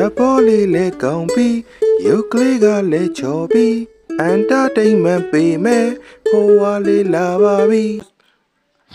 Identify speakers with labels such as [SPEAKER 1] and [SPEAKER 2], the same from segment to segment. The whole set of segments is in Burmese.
[SPEAKER 1] လက်ပေါ်လေးလဲကောင်းပြီးရုပ်ကလေးကလည်းချော်ပြီးအန်တာတိန်မန်ပေးမယ်ဟိုဝါလေးလာပါပြီ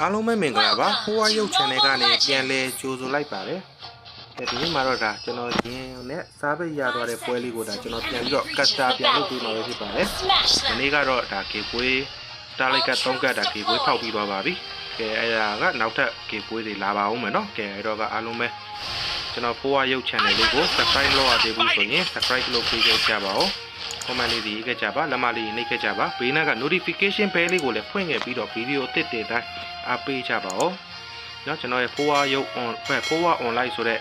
[SPEAKER 1] အားလုံးပဲမင်္ဂလာပါဟိုဝါရုပ် channel ကနေပြန်လဲကြိုဆိုလိုက်ပါတယ်ဒီနေ့မှာတော့ဒါကျွန်တော်ရင်းနဲ့စားပိတ်ရသွားတဲ့ပွဲလေးကိုဒါကျွန်တော်ပြန်ပြီးတော့ကတ်တာပြန်လုပ်ပြီးမှပဲဖြစ်ပါတယ်
[SPEAKER 2] Smash
[SPEAKER 1] ဒီ
[SPEAKER 2] them.
[SPEAKER 1] နေ့ကတော့ဒါကေပွေးတားလိုက်က3ကတ်ဒါကေပွေးဖောက်ပြီးသွားပါပြီကဲအဲ့ဒါကနောက်ထပ်ကေပွေးတွေလာပါဦးမယ်နော်ကဲအဲ့တော့ကအားလုံးပဲ ကျွန်တော်ဖိုးဝရုပ် channel လေးကို subscribe လုပ်ရသေးဘူးဆိုရင် subscribe လုပ်ပေးကြကြပါဦး comment လေးတွေရေးခဲ့ကြပါလက်မလေးနှိပ်ခဲ့ကြပါဘေးနားက notification bell လေးကိုလည်းဖွင့်ခဲ့ပြီးတော့ video အသစ်တွေတိုင်းအားပေးကြပါဦးเนาะကျွန်တော်ရဲ့ဖိုးဝရုပ် on ဖိုးဝ online ဆိုတဲ့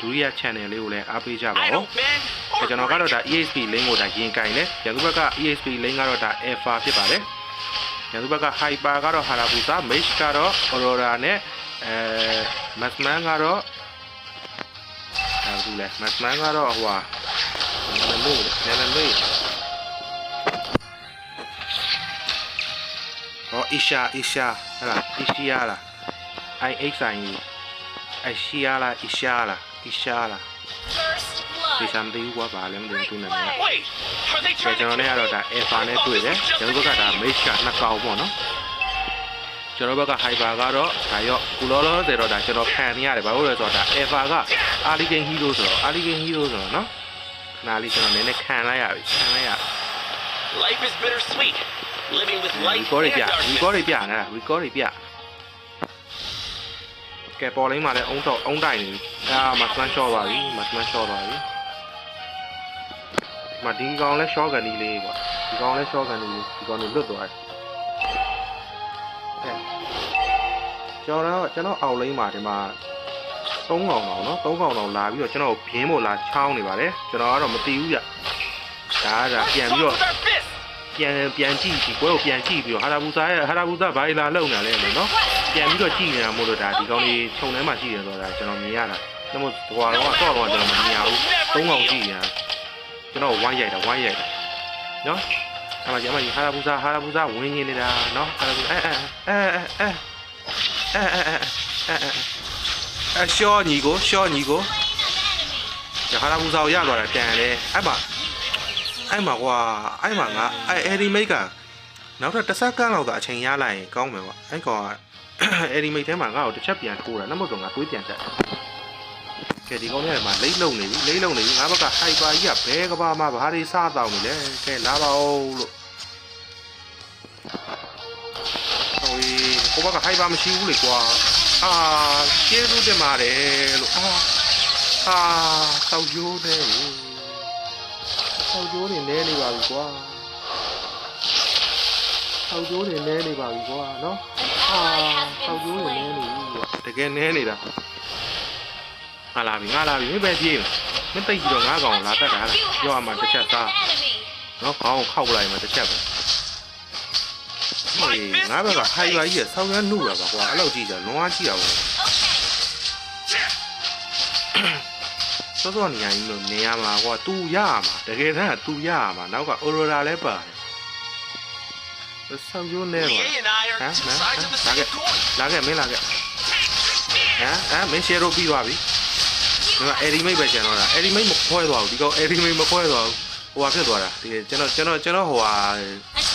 [SPEAKER 1] ဒုတိယ channel လေးကိုလည်းအားပေးကြပါ
[SPEAKER 3] I
[SPEAKER 1] ဦး
[SPEAKER 3] don't bend
[SPEAKER 1] အဲ
[SPEAKER 3] or
[SPEAKER 1] ကျွန်တော်ကတော့ဒါ ESP link ကိုဒါရင်ကင်တယ်။ရန်သူဘက်က ESP link ကတော့ဒါ Alpha ဖြစ်ပါတယ်။ရန်သူဘက်က Hyper ကတော့ Hayabusa Mage ကတော့ Aurora နဲ့အဲ Masman ကတော့ တာကူလဲမမန်းကတော့ဟိုဟာနလလေးနလလေးဟောအီရှာအီရှာဟဲ့လားအီရှာလား IXIE အီရှာလားအီရှာလားအီရှာ
[SPEAKER 2] လား
[SPEAKER 1] ဒီစံဒီဝါပါလဲမတင်သူနေမှာကျွန်တော်
[SPEAKER 3] လ
[SPEAKER 1] ည်းကတော့ဒါ alpha နဲ့တွေ့တယ်ကျွန်တော်ကဒါ mage ကနှစ်ကောင်ပေါ့နော် ကျွန်တော်ဘက်က hyper ကတော့ဒါရောကုလောလောဆိုတော့ဒါကျွန်တော်ခံနေရတယ်ဘာလို့လဲဆိုတော့ဒါ alpha က arligan hero ဆိုတော့ arligan hero ဆိုတော့နော်ခဏလေးကျွန်တော်နည်းနည်းခံလိုက်ရပြီခံလိုက်ရ
[SPEAKER 3] Life is bittersweet. Living with light
[SPEAKER 1] record တွေ
[SPEAKER 3] and
[SPEAKER 1] ပြ
[SPEAKER 3] darkness.
[SPEAKER 1] record တွေပြနေတာ record တွေပြကဲပေါ်လိမ့်မှာလဲအုံတော့အုံတိုင်နေပြီအာမစမန်ရှော့ပါပြီမစမန်ရှော့ပါပြီမဒီကောင်လဲ short ကန်ဒီလေးကွာဒီကောင်လဲ short ကန်ဒီလေးဒီကောင်နေလွတ်သွားတယ် ကျွန်တော်ကျွန်တော်အောက်လိမ့်မှာဒီမှာ3កောင်တော့เนาะ3កောင်တော့လာပြီးတော့ကျွန်တော်ဘင်းမို့လာချောင်းနေပါတယ်ကျွန်တော်ကတော့မသိဘူးဗျဒါကဒါပြန်ပြီး
[SPEAKER 3] Fought
[SPEAKER 1] တော့
[SPEAKER 3] with our fists.
[SPEAKER 1] ပြန်ပြန်ကြည့်ဒီပွဲကိုပြန်ကြည့်ပြီးတော့ဟာရာဘူဇာရဲ့ဟာရာဘူဇာဘာလာလုံနေလဲလို့နော်ပြန်ပြီးတော့ကြည့်နေတာမို့လို့ဒါဒီကောင်လေးခြုံထဲမှာကြည့်တယ်ဆိုတာကျွန်တော်မြင်ရတာဒါမို့ဟွာတော့တော့တော့ကျွန်တော်မမြင်ရဘူးသုံးကောင်ကြည့်နေတာကျွန်တော်ဝိုင်းရိုက်တာဝိုင်းရိုက်တာနော်အမကြီးအမကြီးဟာရာဘူဇာဟာရာဘူဇာဝင်းရင်းနေတာနော်ဟာရာဘူအဲအဲအဲအဲအဲ အဲအဲအဲအဲရှော့ညီကိုရှော့ညီကိုဟာရာဘူဇာကိုရသွားတာတန်တယ်အဲ့မှာအဲ့မှာကွာအဲ့မှာငါအဲ့အဲ့ဒီမိတ်ကနောက်ထပ်တစ်ဆက်ကန်းလောက်သာအချိန်ရလိုက်ရင်ကောင်းမယ်ကွာအဲ့ကောင်ကအဲ့ဒီမိတ်ထဲမှာငါ့ကိုတစ်ချက်ပြန်ထိုးတာနောက်မှဆိုငါတွေးပြန်တတ်တယ်ကဲဒီကောင်ထဲမှာလိမ့်လုံနေပြီလိမ့်လုံနေပြီငါဘက်ကဟိုက်ပါကြီးကဘဲကဘာမှဘာတွေစားတောင်းနေလဲကဲလာပါဦးလို့ ကိုဘကဟိုက်ပါမရှိဘူးလေကွာအာကျေးဇူးတင်ပါတယ်လို့အာအာတောက်ရိုးတယ်ဆောက်ကျိုးတွေနဲနေပါပြီကွာဆောက်ကျိုးတွေနဲနေပါပြီကွာနော်
[SPEAKER 2] An
[SPEAKER 1] အာ
[SPEAKER 2] ally has
[SPEAKER 1] ဆောက်
[SPEAKER 2] been
[SPEAKER 1] ကျိုးတွေနဲ
[SPEAKER 2] slain.
[SPEAKER 1] နေပြီကွာတကယ်နဲနေတာငါလာပြီငါလာပြီမင်းပဲပြေးမင်းတိတ်ပြီးတော့ငါကောင်လာတတ်တာလား
[SPEAKER 2] You
[SPEAKER 1] ပြောရ
[SPEAKER 2] have
[SPEAKER 1] မှာတစ်ချက်
[SPEAKER 2] slain
[SPEAKER 1] သား
[SPEAKER 2] an enemy.
[SPEAKER 1] နော်ခေါင်းကိုခောက်လိုက်မှာတစ်ချက်ပဲဟေး ငါဘက်ကဟိုင်ပါကြီးကဆောက်ရမ်းနှုတ်တာပါကွာအဲ့လောက်ကြည့်ကြလွန်အားကြည့်ရပါဘူး
[SPEAKER 2] Okay.
[SPEAKER 1] စောစောနေရရင်လို့နေရမှာကွာ तू ရရမှာတကယ်တမ်းက तू ရရမှာနောက်က Aurora လည်းပါတယ်ဆောက်ကျိုးနဲပါ
[SPEAKER 3] EA and I are
[SPEAKER 1] Huh?
[SPEAKER 3] two
[SPEAKER 1] Huh?
[SPEAKER 3] sides of the
[SPEAKER 1] Huh?
[SPEAKER 3] same coin.
[SPEAKER 1] လာခဲ့မင်းလာခဲ့ဟမ်ဟမ်မင်းရှယ်တော့ပြီးသွားပြီဒီမှာ edit mate ပဲကျန်တော့တာ edit mate မခွဲသွားဘူးဒီကောင် edit mate မခွဲသွားဘူးဟိုဟာဖြစ်သွားတာဒီကျွန်တော်ကျွန်တော်ကျွန်တော်ဟိုဟာ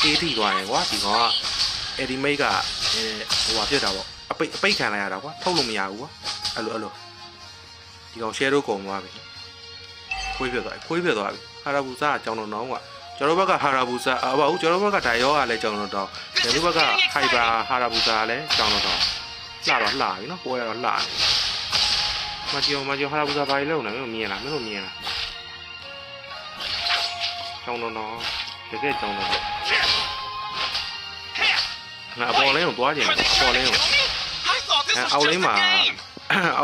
[SPEAKER 1] အေးထိသွားရင်ကွာဒီကောင်က edit mate ကအဲဟိုဟာဖြစ်တာပေါ့အပိတ်အပိတ်ခံလိုက်ရတာကွာထုတ်လို့မရဘူးကွာအဲ့လိုအဲ့လိုဒီကောင် share တော့ကုန်သွားပြီခွေးဖြစ်သွားပြီခွေးဖြစ်သွားပြီဟာရာဘူစာအကြောင်းတော်နောင်းကွာကျွန်တော်ဘက်ကဟာရာဘူစာအဘဟုတ်ကျွန်တော်ဘက်ကဒိုင်ယောကလည်းကြောင်းတော်တောင်းကျွန်တော်ဘက်ကဟိုက်ပါဟာရာဘူစာလည်းကြောင်းတော်တောင်းလှတော့လှပြီနော်ပွဲရတော့လှတယ်မကြည့်အောင်မကြည့်ဟာလာဘူးစားဘာကြီးလုံးနေမင်းတို့မြင်လားမင်းတို့မြင်လားကျောင်းတော်တော်တကယ်ကျောင်းတော်တော် ငါအပေါ်လင်းကိုသွားကြည့်တယ်အပေါ်လင်းကို
[SPEAKER 3] I thought this
[SPEAKER 1] အဲ
[SPEAKER 3] was
[SPEAKER 1] အောက်လ
[SPEAKER 3] just
[SPEAKER 1] င်း
[SPEAKER 3] a
[SPEAKER 1] မှာ
[SPEAKER 3] game.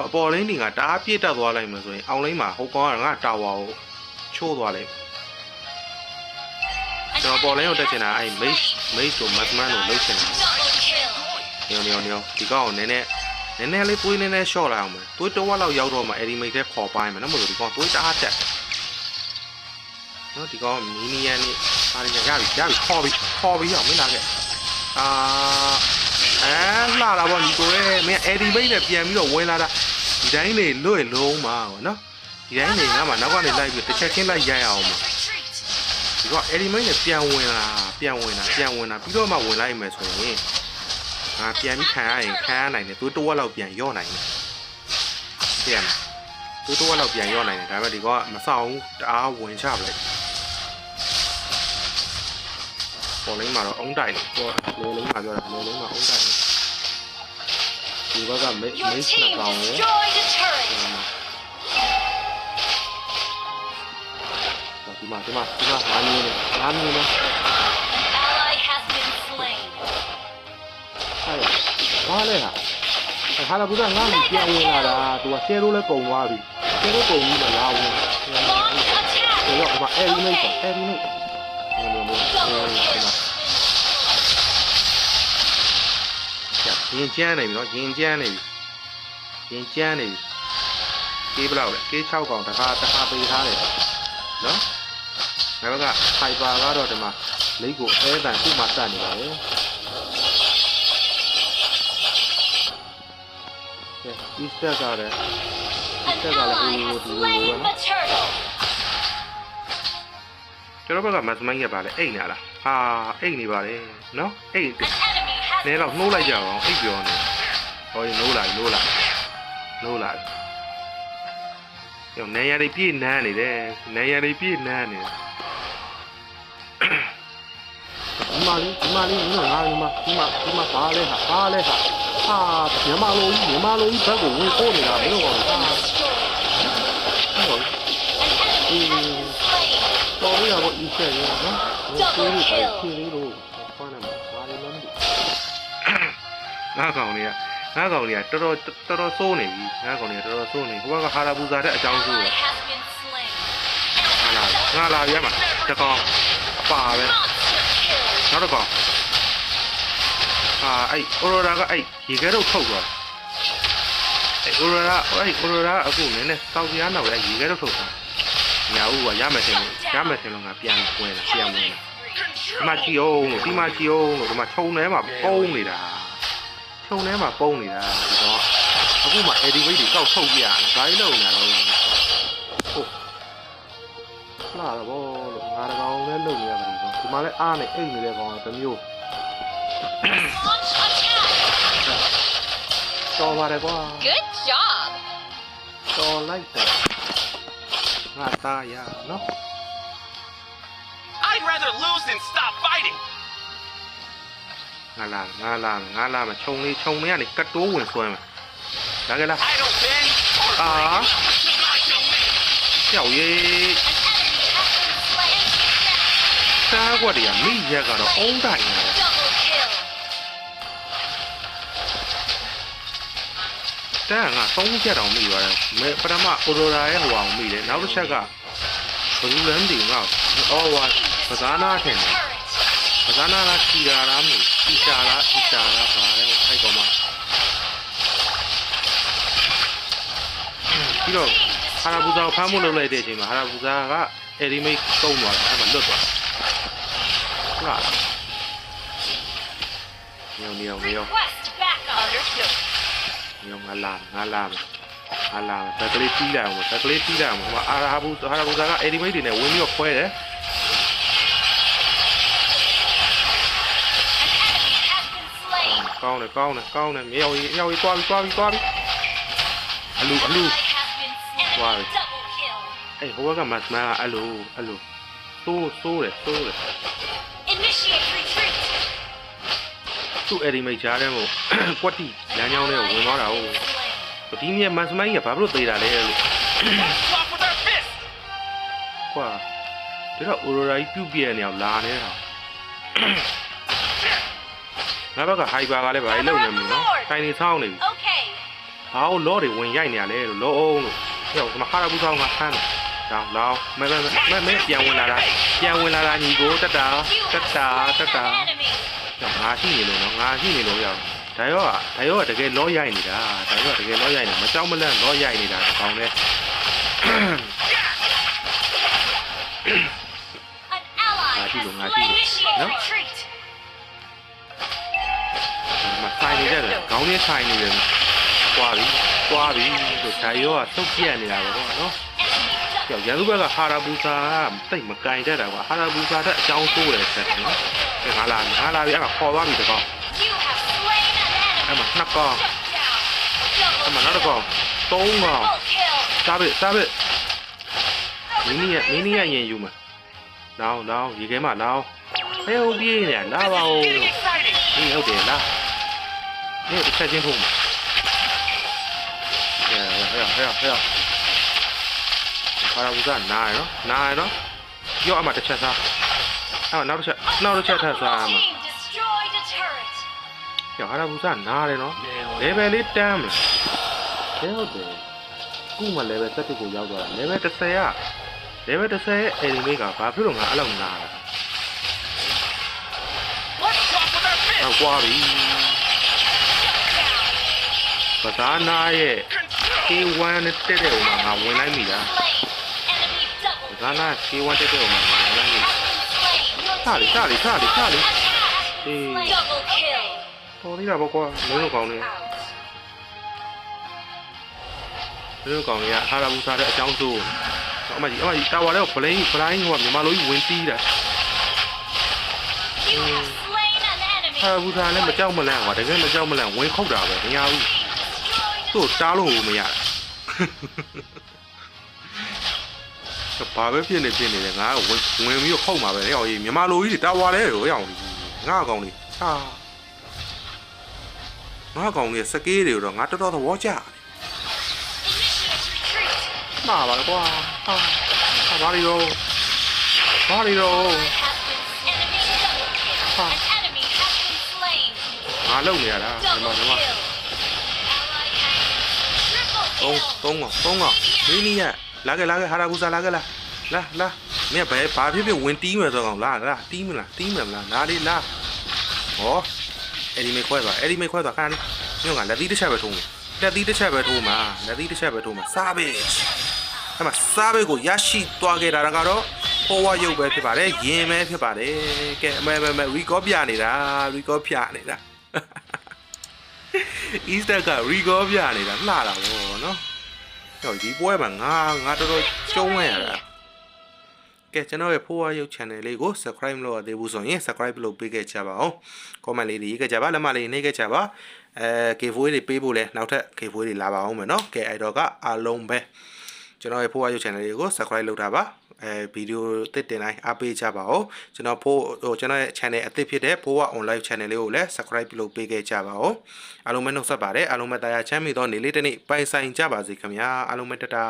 [SPEAKER 1] အပေါ်လင်းဒီကတအားပြည့်တက်သွားလိုက်မှဆိုရင်အောက်လင်းမှာဟိုကောင်ကငါတာဝါကိုချိုးသွားလိုက်ကျွန်တော်ပေါ်လင်းကိုတက်ချင်တာအဲ့ mage mage တို့ madman တို့လှုပ်ချင်တာ
[SPEAKER 2] Double kill.
[SPEAKER 1] ညောင်ညောင်ညောင်ဒီကောင်ကိုနည်းနည်းနည်းနည်းလေးသွေးနည်းနည်းရှော့လိုက်အောင်မယ်သွေးတစ်ဝက်လောက်ရောက်တော့မှအဒီမိတ်တဲ့ခေါ်ပိုင်းမယ်နော်မလို့ဒီကောင်သွေးတအားတက်နော်ဒီကောင်မီနီယန်นี่ပါရရရပြီရပြီခေါ်ပြီခေါ်ပြီအောင်မင်းလာခဲ့ အာအဲလာတာပေါ့ညီကိုရဲ့မင်းအဒီမိတ်နဲ့ပြန်ပြီးတော့ဝင်လာတာဒီတိုင်းနေလွတ်လုံးမှာပေါ့နော်ဒီတိုင်းနေငါမှနောက်ကနေလိုက်ပြီးတစ်ချက်ချင်းလိုက်ရိုက်အောင်မ
[SPEAKER 2] Retreat.
[SPEAKER 1] ဒီကအဲ့ဒီမိုင်းနဲ့ပြန်ဝင်လာပြန်ဝင်လာပြန်ဝင်လာပြီးတော့မှဝင်လိုက်မယ်ဆိုရင်ငါပြန်ပြီးခံရရင်ခံရနိုင်တယ်သူတစ်ဝက်လောက်ပြန်ရော့နိုင်တယ်ပြန်သူတစ်ဝက်လောက်ပြန်ရော့နိုင်တယ်ဒါပေမဲ့ဒီကမဆောင်ဘူးတအားဝင်ချပလိုက် ပေါ်လိမ့်မှာတော့အုံတိုက်တယ်ပေါ်လေလိမ့်မှာပြောတာလေလိမ့်မှာအုံတိုက်တယ်ဒီဘက်ကမိတ်
[SPEAKER 2] Your
[SPEAKER 1] မိတ်
[SPEAKER 2] team
[SPEAKER 1] နှစ်ကောင်ရယ်
[SPEAKER 2] destroyed a turret.
[SPEAKER 1] ဒီမှာဒီမှာဒီမှာငါမြင်တယ်ငါမြင်တယ်
[SPEAKER 2] Ally has been slain.
[SPEAKER 1] အဲ့ဘာလဲဟာအဲ့ဟာလာဘူး ရင်ကျန်းနေပြီနော်ရင်ကျန်းနေပြီရင်ကျန်းနေပြီကေးဘယ်လောက်လဲကေး6កောင်တစ်ခါတစ်ခါပေးထားတယ်နော်ငါဘက်ကဖိုက်ပါကတော့ဒီမှာလိတ်ကိုအဲတန်ခုမှစနေပါလေကဲဒီစက်ကလည်း
[SPEAKER 2] An ally has slain the turtle.
[SPEAKER 1] ကျွန်တော်ဘက်ကမတ်စမိုင်းရပါလေအိတ်နေလားဟာအိတ်နေပါလေနော်အိတ်
[SPEAKER 2] An enemy has
[SPEAKER 1] နဲ
[SPEAKER 2] been
[SPEAKER 1] တော့နှိုးလိုက်ကြ
[SPEAKER 2] slain.
[SPEAKER 1] အောင်အိတ်ပြောနေဟောဒီနှိုးလိုက်နှိုးလိုက်နှိုးလိုက်ရောနေရည်ပြည့်နန်းနေတယ်နေရည်ပြည့်နန်းနေတယ်ဒီမလေးဒီမလေးငါငါဒီမဒီမဒီမဘာလဲဟာဘာလဲဟာဟာမြန်မာလိုကြီးမြန်မာလိုကြီးဘက်ကိုဝင်ပို့နေတာမင်းတို့ကောင်ဟာ
[SPEAKER 2] Destroyed.
[SPEAKER 1] ဟုတ် တော်ရတော့အစ်ချက်ရောနော်
[SPEAKER 2] Double kill.
[SPEAKER 1] ဖြေလေးလို့ဘာလဲဘာလဲမသိငါကောင်တွေကငါကောင်တွေကတော်တော်တော်တော်စိုးနေပြီငါကောင်တွေကတော်တော်စိုးနေဟိုဘက်ကဟာရာဘူဇာတဲ့အကြောင်းဆိုး
[SPEAKER 2] Ally
[SPEAKER 1] တယ်
[SPEAKER 2] has been slain.
[SPEAKER 1] ငါလာငါလာရမှာတကောင်အပါပဲ
[SPEAKER 2] Monster kill.
[SPEAKER 1] နောက်တစ်ကောင်ဟာအဲ့အိုရိုရာကအဲ့ရေခဲတော့ထုတ်သွားအဲ့အိုရိုရာအဲ့အိုရိုရာအခုနည်းနည်းစောက်ပြားနောက်ရရေခဲတော့ထုတ်သွား ညာဦးကရမယ်တင်လို့ရမယ်တင်လို့ငါပြန်ဝင်လာပြန်ဝင်လာဒီမှာကြည့်အောင်လို့ဒီမှာကြည့်အောင်လို့ဒီမှာခြုံထဲမှာပုံနေတာခြုံထဲမှာပုံနေတာဒီတော့အခုမှ edit weight တွေကောက်ထုတ်ပြရတယ်ဘာလို့လုပ်နေတာလဲဟုတ်လာတော့လို့ငါတကောင်လည်းလုပ်နေရတယ်ပေါ့ဒီမှာလည်းအားနဲ့အိတ်နေတဲ့ကောင်ကတစ်မျိုး
[SPEAKER 2] Launch attack.
[SPEAKER 1] တော်ပါတယ်ကွာ
[SPEAKER 2] Good job.
[SPEAKER 1] တော်လိုက်တယ် ငါသားရနော်
[SPEAKER 3] I'd rather lose than stop fighting.
[SPEAKER 1] ငါလာငါလာငါလာမခြုံလေးခြုံလေးကနေကတ်တိုးဝင်ဆွဲမှာဒါကြလား
[SPEAKER 3] I don't bend or
[SPEAKER 1] Ah.
[SPEAKER 3] break. My domain.
[SPEAKER 1] ကြောက် တန်းက3ချက်တောင်မိသွားတယ်မဲပထမအိုရိုရာရဲ့ဟိုအောင်မိတယ်နောက်တစ်ချက်ကဘလူးလန်းဒီငါအော်ဝါ
[SPEAKER 2] Team
[SPEAKER 1] ပဇာနာထင်
[SPEAKER 2] destroyed
[SPEAKER 1] တယ်
[SPEAKER 2] turret.
[SPEAKER 1] ပဇာနာလားချီတာလားမသိချီတာလားချီတာလားဘာလဲအဲ့ကောင်မပြီးတော့ဟာရာဘူဇာကိုဖမ်းဖို့လုပ်လိုက်တဲ့အချိန်မှာဟာရာဘူဇာကအဲ့ဒီမိတ်တုံးသွားတယ်အဲ့မှာလွတ်သွားဟုတ်လားညောင်ညောင်ညောင်
[SPEAKER 2] Request backup. Understood.
[SPEAKER 1] ညောင်ငါလာငါလာငါလာတက်ကလေးတီးလိုက်အောင်တက်ကလေးတီးလိုက်အောင်ဟိုအာရာဘူဟာရာဘူဇာကအဲ့ဒီမိတ်တွေနဲ့ဝင်ပြီးတော့ခွဲတယ်
[SPEAKER 2] An enemy has been slain.
[SPEAKER 1] ကောင်းတယ်ကောင်းတယ်ကောင်းတယ်မြောက်ကြီးမြောက်ကြီးသွားပြီသွားပြီသွားပြီအလူအလူ
[SPEAKER 2] Ally has been slain.
[SPEAKER 1] Wow.
[SPEAKER 2] Double kill.
[SPEAKER 1] အဲ့ဟိုဘက်ကမတ်မန်ကအလူအလူသိုးသိုးတယ်သိုးတယ်
[SPEAKER 2] Initiate retreat.
[SPEAKER 1] သူ့အဲ့ဒီမိတ်ချားတဲ့ကိုကွက်တီလမ်းကြောင်းလေးကိုဝင်သွားတာဟုတ်
[SPEAKER 2] Slain.
[SPEAKER 1] ဒီမြတ်မတ်မန်ကြီးကဘာဖြစ်လို့သေးတာလဲလို့
[SPEAKER 3] Swap with our fists.
[SPEAKER 1] ကွာဒါတော့အိုရိုရာကြီးပြုတ်ပြဲနေအောင်လာနေတာငါဘက်ကဟိုက်ပါကလည်းဘာလို့လုံနေမလို့နော်တိုင်နေဆောင်းနေပြီ
[SPEAKER 2] Okay.
[SPEAKER 1] ဘာလို့လောတွေဝင်ရိုက်နေရလဲလို့လောအောင်လို့ဟဲ့ဒီမှာဟာရဘူးဆောင်ကဖမ်းတယ်တောင်းလောင်းမဲမဲမဲမဲပြန်ဝင်လာတာပြန်ဝင်လာတာညီကိုတက်တာ
[SPEAKER 2] You
[SPEAKER 1] တက်
[SPEAKER 2] have
[SPEAKER 1] တာ
[SPEAKER 2] slain
[SPEAKER 1] တက်တာ
[SPEAKER 2] an enemy.
[SPEAKER 1] ငါရှိနေလို့နော်ငါရှိနေလို့ရအောင်ဒါရောဒါရောတကယ်လောရိုက်နေတာဒါရောတကယ်လောရိုက်နေမကြောက်မလန့်လောရိုက်နေတာဒီကောင်နဲ့
[SPEAKER 2] An ally
[SPEAKER 1] Ngã
[SPEAKER 2] has
[SPEAKER 1] chi rồi, ngã chi
[SPEAKER 2] slain.
[SPEAKER 1] rồi.
[SPEAKER 2] Initiate
[SPEAKER 1] Đó.
[SPEAKER 2] retreat.
[SPEAKER 1] မဆိုင်နေကြတယ်ခေါင်းလေးဆိုင်နေတယ်တွားပြီတွားပြီဆိုဒါရောကသုတ်ပြက်နေတာပဲပေါ့နော်
[SPEAKER 2] Enemy
[SPEAKER 1] ကြောက်ရန်သူဘက်ကဟာရာဘူစာကတိတ်မကင်တတ်တာကွာဟာရာဘူစာတက်အကြောင်းဆိုးတယ်ဆက်တယ်နော်ကဲ ငါလာငါလာပြီအဲ့မှာခေါ်သွားပြီတကောင်
[SPEAKER 2] You have slain an enemy.
[SPEAKER 1] အဲ့မှာနှစ်ကောင်
[SPEAKER 2] Shut down. Double
[SPEAKER 1] အဲ့မှာနောက်တစ်ကောင်သုံးကောင်
[SPEAKER 2] Double kill.
[SPEAKER 1] စားပစ်စားပစ်မင်းကြီးကမင်းကြီးကရင်ယူမှာလောင်းလောင်းရေခဲမှာလောင်းဟဲ့ဟုတ်ပြေးနေလာပါဦး
[SPEAKER 3] Getting excited.
[SPEAKER 1] အေးဟုတ်တယ်လားဒီတစ်ချက်ချင်းဖုံးမှာဟဲ့ဟဲ့ဟဲ့ဟဲ့ခါရဘူးကနားရနော်နားရနော်ရော့အမှတစ်ချက်စားအဲ့မှာနောက်တစ်ချက် နောက်တစ်ချက်ထပ်စားအမှ
[SPEAKER 2] Team destroyed a turret.
[SPEAKER 1] ရော့ခါရဘူးကနားတယ်နော် level လေးတန်းမလားဟဲ့ဟုတ်တယ်ခုမှ level 7ကိုရောက်သွားတာ level 10က level 10ရဲ့ enemy ကဘာဖြစ်လို့ငါအဲ့လောက်နားလဲ
[SPEAKER 3] Let's talk with our fist.
[SPEAKER 1] တော့ကွာပြီပဇာနာရဲ့ K1 နဲ့တက်တဲ့ဟိုမှာငါဝင်လိုက်မိတာ
[SPEAKER 2] Slain. Enemy double
[SPEAKER 1] ပဇာနာ K1 တက်တဲ့ဟိုမှာ ထားလေထားလေထားလေထားလေ
[SPEAKER 2] team has been slain. Double kill.
[SPEAKER 1] တော်သေးတာပေါ့ကွာလုံးလုံးကောင်းနေ
[SPEAKER 2] Out.
[SPEAKER 1] လုံးလုံးကောင်းနေရဟာရာဘူးစားတဲ့အကြောင်းဆိုအမကြီးအမကြီးတာဝါတဲ့ဗလိန်ဗလိုင်းဟိုကမြန်မာလိုကြီးဝင်တီးတာ
[SPEAKER 2] You have slain an enemy.
[SPEAKER 1] ဟာရာဘူးစားလည်းမကြောက်မလန့်ကွာတကယ်မကြောက်မလန့်ဝင်ခုတ်တာပဲမရဘူး
[SPEAKER 2] Destroyed a
[SPEAKER 1] သူ့တားလို့မရတာ ဘာပဲဖြစ်နေဖြစ်နေလဲငါကဝင်ဝင်ပြီးတော့ခုတ်မှာပဲဟဲ့အောင်ကြီးမြန်မာလိုကြီးတာဝါလဲရောဟဲ့အောင်ကြီးငါအကောင်လေးဟာငါအကောင်လေးစကေးတွေတော့ငါတော်တော်သဘောကျတယ်
[SPEAKER 2] Initiate retreat.
[SPEAKER 1] မှာပါလေကွာဟာဟာဘာလီရောဘာလီရော
[SPEAKER 2] Has been enemy double kill.
[SPEAKER 1] Huh.
[SPEAKER 2] An enemy has been slain.
[SPEAKER 1] ငါလုံနေရတာဒီမှာ
[SPEAKER 2] Double
[SPEAKER 1] ဒီမှာ
[SPEAKER 2] kill. Ally has triple
[SPEAKER 1] သုံး
[SPEAKER 2] kill.
[SPEAKER 1] သုံးကောင်သုံးကောင်မင်းနီးရ လာခဲ့လာခဲ့ဟာရာဘူစာလာခဲ့လာလာလာမင်းကဘယ်ဘာဖြစ်ဖြစ်ဝင်တီးမယ်ဆိုကောင်လာလာတီးမလားတီးမယ်မလားလာလေးလာဟောအဲ့ဒီမေခွဲသွားအဲ့ဒီမေခွဲသွားခါနေညကလက်သီးတစ်ချက်ပဲထုံးလက်သီးတစ်ချက်ပဲထိုးမှာလက်သီးတစ်ချက်ပဲထိုးမှာစားဘေ့အဲ့မှာစားဘေ့ကိုရရှိသွားခဲ့တာကတော့ပေါ်ဝရုပ်ပဲဖြစ်ပါတယ်ယင်ပဲဖြစ်ပါတယ်ကဲအမဲမဲမဲရီကောပြနေတာရီကောပြနေတာ Easter ကရီကောပြနေတာလှတာဗောနော် ဟောဒီပွဲမှာငါငါတော်တော်ကျုံးလိုက်ရတာကဲကျွန်တော်ရဲ့ဖိုးဝါရုပ် channel လေးကို subscribe မလုပ်ရသေးဘူးဆိုရင် subscribe လုပ်ပေးခဲ့ကြပါအောင် comment လေးတွေရေးခဲ့ကြပါလက်မလေးနှိပ်ခဲ့ကြပါအဲ giveaway တွေပေးဖို့လဲနောက်ထပ် giveaway တွေလာပါအောင်မယ်နော်ကဲအဲ့တော့ကအားလုံးပဲကျွန်တော်ရဲ့ဖိုးဝါရုပ် channel လေးကို subscribe လုပ်တာပါ အဲဗီဒီယိုတစ်တင်တိုင်းအားပေးကြပါဦးကျွန်တော်ဖိုးဟိုကျွန်တော်ရဲ့ channel အသစ်ဖြစ်တဲ့ဖိုးဝါ online channel လေးကိုလည်း subscribe လုပ်ပေးခဲ့ကြပါဦးအားလုံးပဲနှုတ်ဆက်ပါတယ်အားလုံးပဲတရားချမ်းမြေသောနေ့လေးတစ်နေ့ပိုင်ဆိုင်ကြပါစေခင်ဗျာအားလုံးပဲတတာ